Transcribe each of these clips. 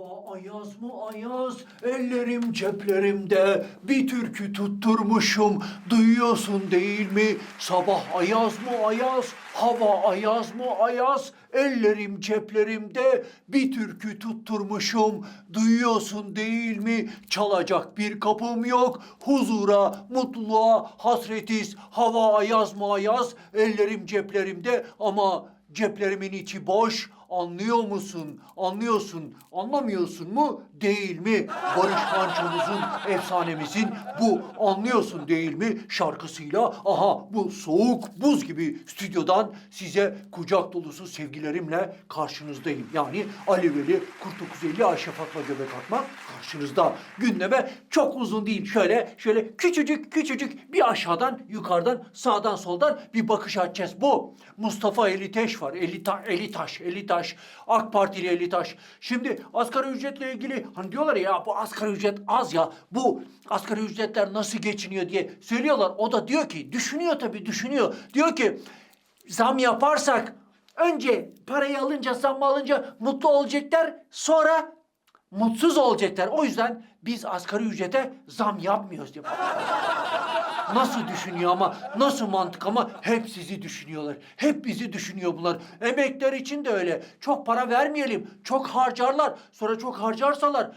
Hava ayaz mı ayaz, ellerim ceplerimde, bir türkü tutturmuşum, duyuyorsun değil mi? Sabah ayaz mı ayaz, hava ayaz mı ayaz, ellerim ceplerimde, bir türkü tutturmuşum, duyuyorsun değil mi? Çalacak bir kapım yok, huzura, mutluluğa hasretiz, hava ayaz mı ayaz, ellerim ceplerimde ama ceplerimin içi boş, Anlıyor musun? Anlıyorsun. Anlamıyorsun mu? Değil mi? Barış Manço'muzun, efsanemizin bu anlıyorsun değil mi? Şarkısıyla aha bu soğuk buz gibi stüdyodan size kucak dolusu sevgilerimle karşınızdayım. Yani Ali Veli, Kurt 950, Ayşe Fatma Göbek Atma karşınızda. Gündeme çok uzun değil. Şöyle şöyle küçücük küçücük bir aşağıdan yukarıdan sağdan soldan bir bakış açacağız. Bu Mustafa Eliteş var. Elita, Elitaş, Elitaş. AK Partili Elitaş. Şimdi asgari ücretle ilgili hani diyorlar ya bu asgari ücret az ya. Bu asgari ücretler nasıl geçiniyor diye söylüyorlar. O da diyor ki düşünüyor tabii düşünüyor. Diyor ki zam yaparsak önce parayı alınca zam alınca mutlu olacaklar sonra mutsuz olacaklar. O yüzden biz asgari ücrete zam yapmıyoruz diyor. Nasıl düşünüyor ama, nasıl mantık ama hep sizi düşünüyorlar. Hep bizi düşünüyor bunlar. Emekler için de öyle. Çok para vermeyelim, çok harcarlar. Sonra çok harcarsalar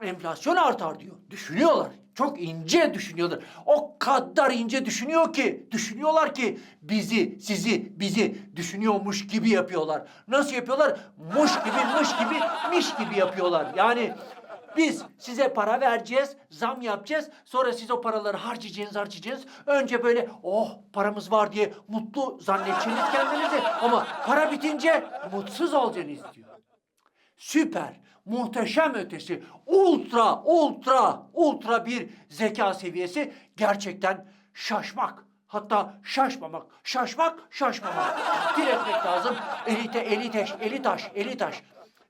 enflasyon artar diyor. Düşünüyorlar. Çok ince düşünüyorlar. O kadar ince düşünüyor ki, düşünüyorlar ki bizi, sizi, bizi düşünüyormuş gibi yapıyorlar. Nasıl yapıyorlar? Muş gibi, mış gibi, miş gibi yapıyorlar. Yani biz size para vereceğiz, zam yapacağız. Sonra siz o paraları harcayacaksınız, harcayacaksınız. Önce böyle oh paramız var diye mutlu zannedeceksiniz kendinizi. Ama para bitince mutsuz olacaksınız diyor. Süper, muhteşem ötesi, ultra, ultra, ultra bir zeka seviyesi gerçekten şaşmak. Hatta şaşmamak, şaşmak, şaşmamak. Takdir etmek lazım. Elite, eliteş, elitaş, elitaş.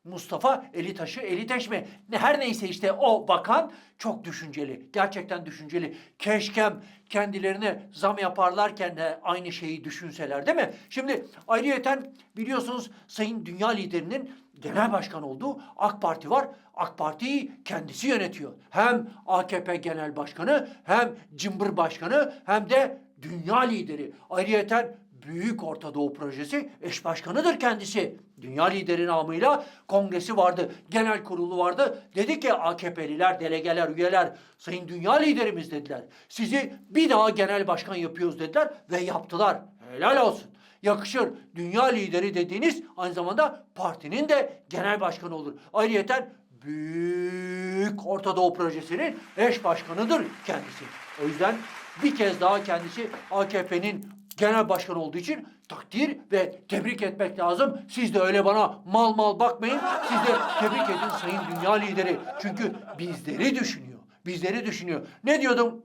Mustafa Elitaş'ı Eliteş mi? Ne- Her neyse işte o bakan çok düşünceli. Gerçekten düşünceli. Keşkem kendilerine zam yaparlarken de aynı şeyi düşünseler değil mi? Şimdi ayrıyeten biliyorsunuz Sayın Dünya Liderinin genel başkan olduğu AK Parti var. AK Parti'yi kendisi yönetiyor. Hem AKP genel başkanı hem Cımbır başkanı hem de dünya lideri. Ayrıyeten Büyük Orta Doğu Projesi eş başkanıdır kendisi. Dünya lideri namıyla kongresi vardı, genel kurulu vardı. Dedi ki AKP'liler, delegeler, üyeler, sayın dünya liderimiz dediler. Sizi bir daha genel başkan yapıyoruz dediler ve yaptılar. Helal olsun. Yakışır. Dünya lideri dediğiniz aynı zamanda partinin de genel başkanı olur. Ayrıyeten Büyük Orta Doğu Projesi'nin eş başkanıdır kendisi. O yüzden bir kez daha kendisi AKP'nin genel başkan olduğu için takdir ve tebrik etmek lazım. Siz de öyle bana mal mal bakmayın. Siz de tebrik edin sayın dünya lideri. Çünkü bizleri düşünüyor. Bizleri düşünüyor. Ne diyordum?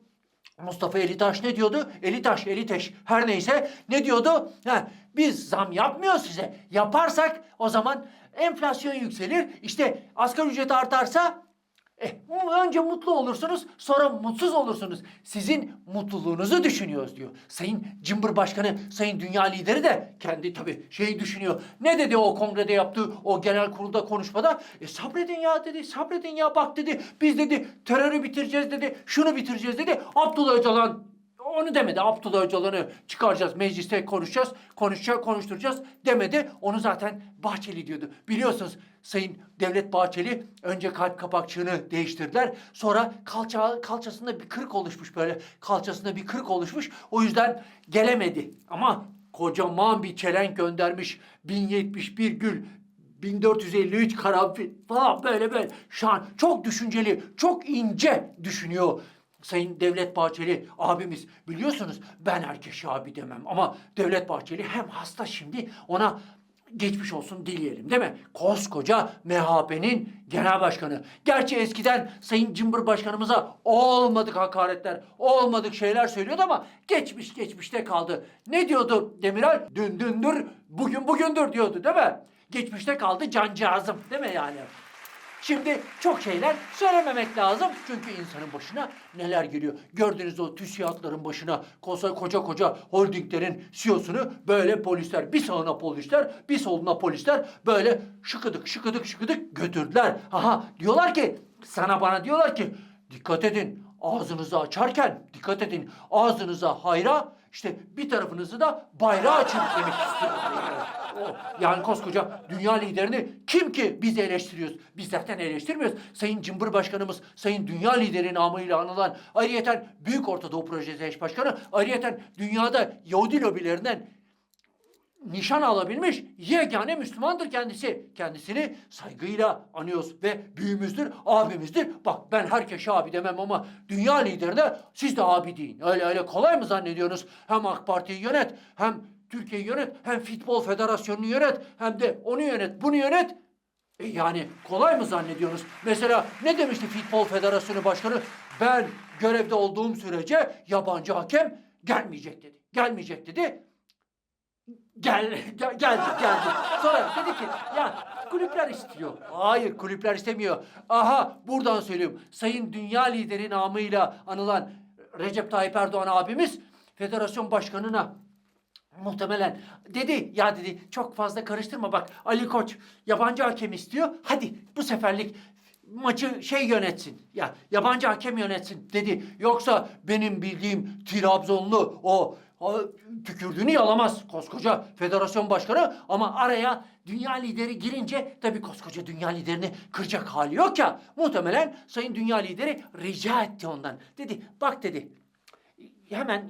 Mustafa Elitaş ne diyordu? Elitaş, Eliteş her neyse ne diyordu? Ha, biz zam yapmıyoruz size. Yaparsak o zaman enflasyon yükselir. İşte asgari ücret artarsa Eh, önce mutlu olursunuz, sonra mutsuz olursunuz. Sizin mutluluğunuzu düşünüyoruz diyor. Sayın Cımbır Başkanı, Sayın Dünya Lideri de kendi tabii şeyi düşünüyor. Ne dedi o kongrede yaptığı o genel kurulda konuşmada? E sabredin ya dedi, sabredin ya bak dedi. Biz dedi terörü bitireceğiz dedi, şunu bitireceğiz dedi. Abdullah Öcalan onu demedi. Abdullah Öcalan'ı çıkaracağız, mecliste konuşacağız, konuşacağız, konuşturacağız demedi. Onu zaten Bahçeli diyordu. Biliyorsunuz Sayın Devlet Bahçeli önce kalp kapakçığını değiştirdiler. Sonra kalça, kalçasında bir kırık oluşmuş böyle. Kalçasında bir kırık oluşmuş. O yüzden gelemedi. Ama kocaman bir çelenk göndermiş. 1071 gül 1453 karanfil falan böyle böyle. Şu an çok düşünceli, çok ince düşünüyor. Sayın Devlet Bahçeli abimiz biliyorsunuz ben herkese abi demem ama Devlet Bahçeli hem hasta şimdi ona geçmiş olsun dileyelim değil mi? Koskoca MHP'nin genel başkanı. Gerçi eskiden Sayın Cımbır Başkanımıza olmadık hakaretler, olmadık şeyler söylüyordu ama geçmiş geçmişte kaldı. Ne diyordu Demiral? Dün dündür, bugün bugündür diyordu değil mi? Geçmişte kaldı cancağızım değil mi yani? Şimdi çok şeyler söylememek lazım. Çünkü insanın başına neler geliyor. Gördüğünüz o TÜSİAD'ların başına koca koca koca holdinglerin CEO'sunu böyle polisler bir sağına polisler bir soluna polisler böyle şıkıdık şıkıdık şıkıdık götürdüler. Aha diyorlar ki sana bana diyorlar ki dikkat edin ağzınızı açarken dikkat edin ağzınıza hayra işte bir tarafınızı da bayrağı açın demek istiyorlar. O, yani koskoca dünya liderini kim ki biz eleştiriyoruz? Biz zaten eleştirmiyoruz. Sayın Cumhurbaşkanımız, Sayın Dünya lideri namıyla anılan ayrıyeten Büyük Ortadoğu Projesi eş başkanı, ayrıyeten dünyada Yahudi lobilerinden nişan alabilmiş yegane Müslümandır kendisi. Kendisini saygıyla anıyoruz ve büyüğümüzdür, abimizdir. Bak ben herkese abi demem ama dünya liderine siz de abi deyin. Öyle öyle kolay mı zannediyorsunuz? Hem AK Parti'yi yönet, hem Türkiye'yi yönet, hem Futbol Federasyonu'nu yönet, hem de onu yönet, bunu yönet. E yani kolay mı zannediyorsunuz? Mesela ne demişti Futbol Federasyonu Başkanı? Ben görevde olduğum sürece yabancı hakem gelmeyecek dedi. Gelmeyecek dedi. Gel, gel geldi, geldi. Sonra dedi ki ya kulüpler istiyor. Hayır kulüpler istemiyor. Aha buradan söylüyorum. Sayın Dünya Lideri namıyla anılan Recep Tayyip Erdoğan abimiz federasyon başkanına muhtemelen dedi ya dedi çok fazla karıştırma bak Ali Koç yabancı hakem istiyor. Hadi bu seferlik maçı şey yönetsin. Ya yabancı hakem yönetsin dedi. Yoksa benim bildiğim Trabzonlu o, tükürdüğünü yalamaz koskoca federasyon başkanı ama araya dünya lideri girince tabii koskoca dünya liderini kıracak hali yok ya. Muhtemelen sayın dünya lideri rica etti ondan. Dedi bak dedi hemen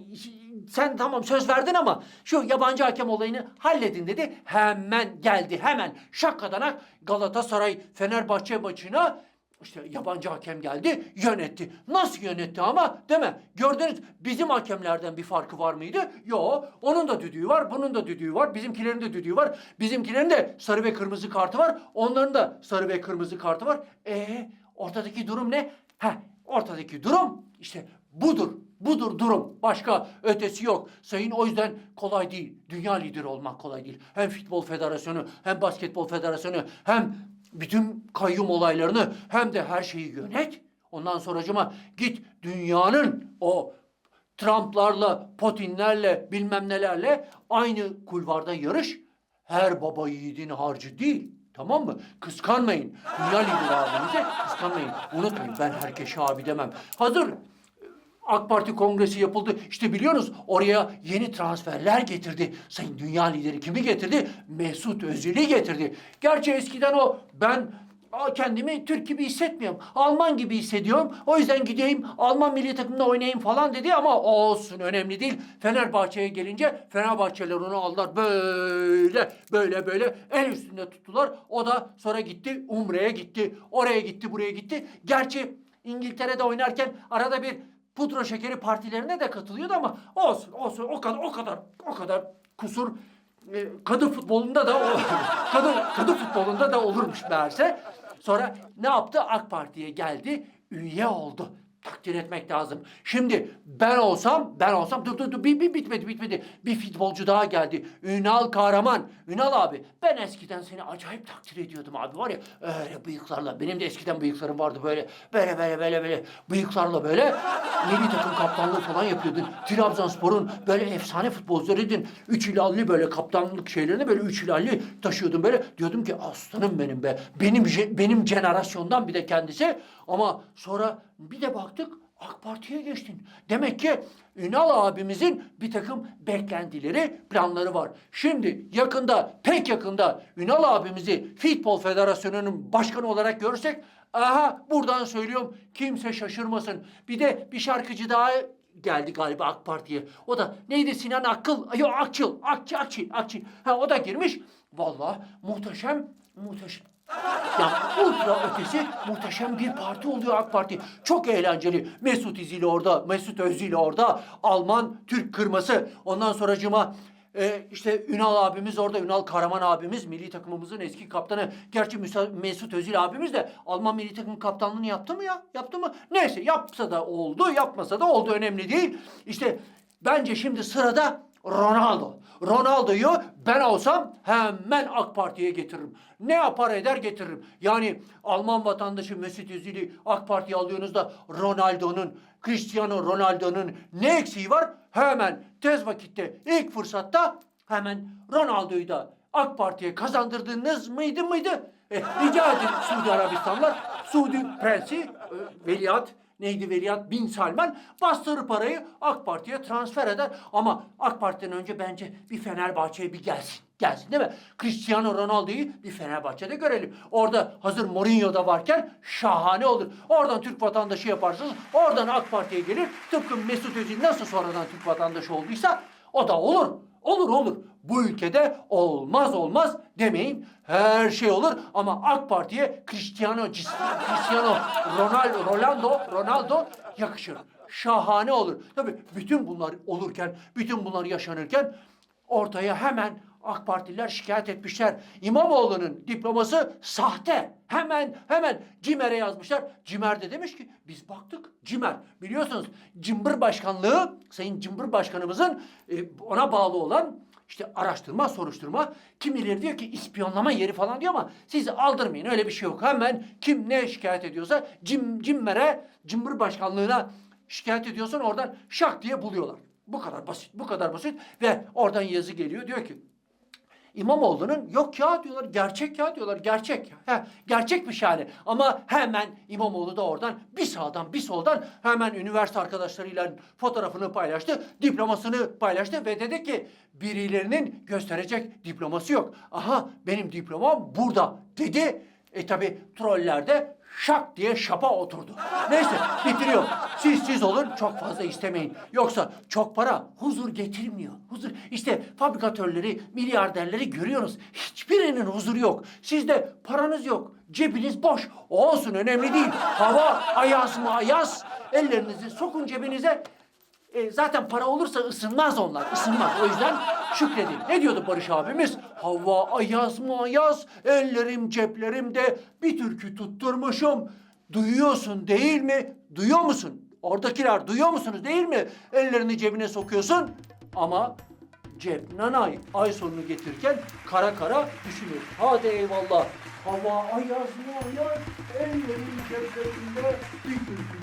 sen tamam söz verdin ama şu yabancı hakem olayını halledin dedi. Hemen geldi hemen şakadanak Galatasaray Fenerbahçe maçına işte yabancı hakem geldi yönetti. Nasıl yönetti ama değil mi? Gördünüz bizim hakemlerden bir farkı var mıydı? Yo onun da düdüğü var bunun da düdüğü var bizimkilerin de düdüğü var. Bizimkilerin de sarı ve kırmızı kartı var onların da sarı ve kırmızı kartı var. E ortadaki durum ne? Heh ortadaki durum işte budur. Budur durum. Başka ötesi yok. Sayın o yüzden kolay değil. Dünya lideri olmak kolay değil. Hem futbol federasyonu, hem basketbol federasyonu, hem bütün kayyum olaylarını, hem de her şeyi yönet. Ondan sonracıma git dünyanın o Trump'larla, Putin'lerle, bilmem nelerle aynı kulvarda yarış. Her baba yiğidin harcı değil. Tamam mı? Kıskanmayın. Dünya lideri abinize kıskanmayın. Unutmayın ben herkese abi demem. Hazır AK Parti kongresi yapıldı. İşte biliyorsunuz oraya yeni transferler getirdi. Sayın dünya lideri kimi getirdi? Mesut Özil'i getirdi. Gerçi eskiden o ben kendimi Türk gibi hissetmiyorum. Alman gibi hissediyorum. O yüzden gideyim Alman milli takımında oynayayım falan dedi ama olsun önemli değil. Fenerbahçe'ye gelince Fenerbahçeliler onu aldılar böyle böyle böyle en üstünde tuttular. O da sonra gitti Umre'ye gitti. Oraya gitti buraya gitti. Gerçi İngiltere'de oynarken arada bir pudra şekeri partilerine de katılıyordu ama olsun olsun o kadar o kadar o kadar kusur e, kadın futbolunda da kadın kadın futbolunda da olurmuş meğerse. Sonra ne yaptı? AK Parti'ye geldi, üye oldu. Takdir etmek lazım. Şimdi ben olsam, ben olsam dur dur dur bir, bir bitmedi bitmedi. Bir futbolcu daha geldi. Ünal Kahraman. Ünal abi ben eskiden seni acayip takdir ediyordum abi var ya öyle bıyıklarla. Benim de eskiden bıyıklarım vardı böyle böyle böyle böyle böyle bıyıklarla böyle milli takım kaptanlığı falan yapıyordun. Trabzonspor'un böyle efsane futbolcularıydın. Üç ilalli böyle kaptanlık şeylerini böyle üç ilalli taşıyordun böyle. Diyordum ki aslanım benim be. Benim benim jenerasyondan bir de kendisi. Ama sonra bir de baktık AK Parti'ye geçtin. Demek ki Ünal abimizin bir takım beklentileri, planları var. Şimdi yakında, pek yakında Ünal abimizi Futbol Federasyonu'nun başkanı olarak görürsek, aha buradan söylüyorum kimse şaşırmasın. Bir de bir şarkıcı daha geldi galiba AK Parti'ye. O da neydi Sinan Akkıl? Yok Akçıl, Akçı, Akçı, Akçı. Ha o da girmiş. Vallahi muhteşem, muhteşem. Ya ultra ötesi muhteşem bir parti oluyor AK Parti. Çok eğlenceli. Mesut İzil orada, Mesut Özil orada. Alman Türk kırması. Ondan sonracıma e, işte Ünal abimiz orada, Ünal Karaman abimiz, milli takımımızın eski kaptanı. Gerçi Müsa- Mesut Özil abimiz de Alman milli takım kaptanlığını yaptı mı ya? Yaptı mı? Neyse yapsa da oldu, yapmasa da oldu önemli değil. İşte bence şimdi sırada Ronaldo. Ronaldo'yu ben olsam hemen AK Parti'ye getiririm. Ne yapar eder getiririm. Yani Alman vatandaşı Mesut Özil'i AK Parti'ye alıyorsunuz da Ronaldo'nun, Cristiano Ronaldo'nun ne eksiği var? Hemen tez vakitte ilk fırsatta hemen Ronaldo'yu da AK Parti'ye kazandırdınız mıydı mıydı? E, rica edin Suudi Arabistanlar, Suudi Prensi, e, Veliaht, neydi Veliaht Bin Salman bastırır parayı AK Parti'ye transfer eder. Ama AK Parti'den önce bence bir Fenerbahçe'ye bir gelsin. Gelsin değil mi? Cristiano Ronaldo'yu bir Fenerbahçe'de görelim. Orada hazır Mourinho da varken şahane olur. Oradan Türk vatandaşı yaparsınız. Oradan AK Parti'ye gelir. Tıpkı Mesut Özil nasıl sonradan Türk vatandaşı olduysa o da olur. Olur olur. Bu ülkede olmaz olmaz demeyin. Her şey olur ama AK Parti'ye Cristiano Cristiano Ronaldo Rolando Ronaldo yakışır. Şahane olur. Tabii bütün bunlar olurken, bütün bunlar yaşanırken ortaya hemen AK Partililer şikayet etmişler. İmamoğlu'nun diploması sahte. Hemen hemen Cimer'e yazmışlar. Cimer de demiş ki biz baktık Cimer. Biliyorsunuz Cımbır Başkanlığı Sayın Cımbır Başkanımızın e, ona bağlı olan işte araştırma, soruşturma. Kimileri diyor ki ispiyonlama yeri falan diyor ama siz aldırmayın öyle bir şey yok. Hemen kim ne şikayet ediyorsa Cim, Cimmer'e, Cımbır Başkanlığı'na şikayet ediyorsan oradan şak diye buluyorlar. Bu kadar basit, bu kadar basit ve oradan yazı geliyor diyor ki İmamoğlu'nun yok ya diyorlar, gerçek ya diyorlar, gerçek. He, gerçekmiş yani. Ama hemen İmamoğlu da oradan bir sağdan bir soldan hemen üniversite arkadaşlarıyla fotoğrafını paylaştı, diplomasını paylaştı ve dedi ki birilerinin gösterecek diploması yok. Aha benim diplomam burada dedi. E tabi troller de şak diye şapa oturdu. Neyse bitiriyor. Siz siz olun çok fazla istemeyin. Yoksa çok para huzur getirmiyor. Huzur işte fabrikatörleri, milyarderleri görüyoruz. Hiçbirinin huzuru yok. Sizde paranız yok. Cebiniz boş. Olsun önemli değil. Hava ayaz mı ayaz. Ellerinizi sokun cebinize. E, zaten para olursa ısınmaz onlar, ısınmaz. O yüzden şükredin. Ne diyordu Barış abimiz? Hava ayaz mı ayaz, ellerim ceplerimde bir türkü tutturmuşum. Duyuyorsun değil mi? Duyuyor musun? Oradakiler duyuyor musunuz değil mi? Ellerini cebine sokuyorsun ama cep nanay ay sonunu getirirken kara kara düşünür. Hadi eyvallah. Hava ayaz mı ayaz, ellerim ceplerimde bir türkü